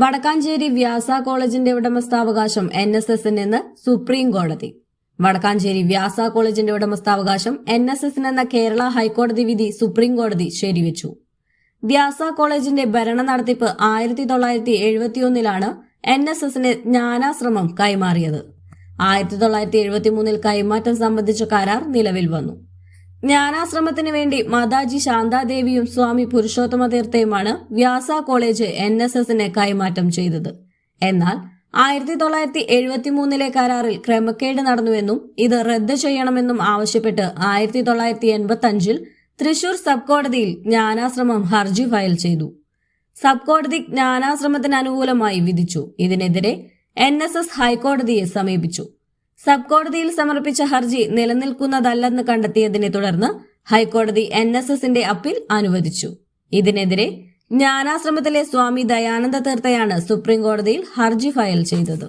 വടക്കാഞ്ചേരി വ്യാസ കോളേജിന്റെ ഉടമസ്ഥാവകാശം N S എസിന് നിന്ന് സുപ്രീം കോടതി. വടക്കാഞ്ചേരി വ്യാസ കോളേജിന്റെ ഉടമസ്ഥാവകാശം എൻ എസ് എസിനെന്ന കേരള ഹൈക്കോടതി വിധി സുപ്രീം കോടതി ശരിവച്ചു. വ്യാസ കോളേജിന്റെ ഭരണ നടത്തിപ്പ് ആയിരത്തി തൊള്ളായിരത്തി എഴുപത്തിയൊന്നിലാണ് എൻ എസ് എസിന് ജ്ഞാനാശ്രമം കൈമാറിയത്. ആയിരത്തി തൊള്ളായിരത്തി എഴുപത്തി മൂന്നിൽ കൈമാറ്റം സംബന്ധിച്ച കരാർ നിലവിൽ വന്നു. ജ്ഞാനാശ്രമത്തിന് വേണ്ടി മാതാജി ശാന്താദേവിയും സ്വാമി പുരുഷോത്തമ തീർത്ഥയുമാണ് വ്യാസ കോളേജ് എൻ എസ് എസിന് കൈമാറ്റം ചെയ്തത്. എന്നാൽ ആയിരത്തി തൊള്ളായിരത്തി എഴുപത്തി മൂന്നിലെ കരാറിൽ ക്രമക്കേട് നടന്നുവെന്നും ഇത് റദ്ദ് ചെയ്യണമെന്നും ആവശ്യപ്പെട്ട് ആയിരത്തി തൊള്ളായിരത്തി എൺപത്തി അഞ്ചിൽ തൃശൂർ സബ് കോടതിയിൽ ജ്ഞാനാശ്രമം ഹർജി ഫയൽ ചെയ്തു. സബ് കോടതി ജ്ഞാനാശ്രമത്തിന് അനുകൂലമായി വിധിച്ചു. ഇതിനെതിരെ എൻ എസ് എസ് ഹൈക്കോടതിയെ സമീപിച്ചു. സബ് കോടതിയിൽ സമർപ്പിച്ച ഹർജി നിലനിൽക്കുന്നതല്ലെന്ന് കണ്ടെത്തിയതിനെ തുടർന്ന് ഹൈക്കോടതി എൻ എസ് എസിന്റെ അപ്പീൽ അനുവദിച്ചു. ഇതിനെതിരെ ജ്ഞാനാശ്രമത്തിലെ സ്വാമി ദയാനന്ദ തീർത്ഥയാണ് സുപ്രീം കോടതിയിൽ ഹർജി ഫയൽ ചെയ്തത്.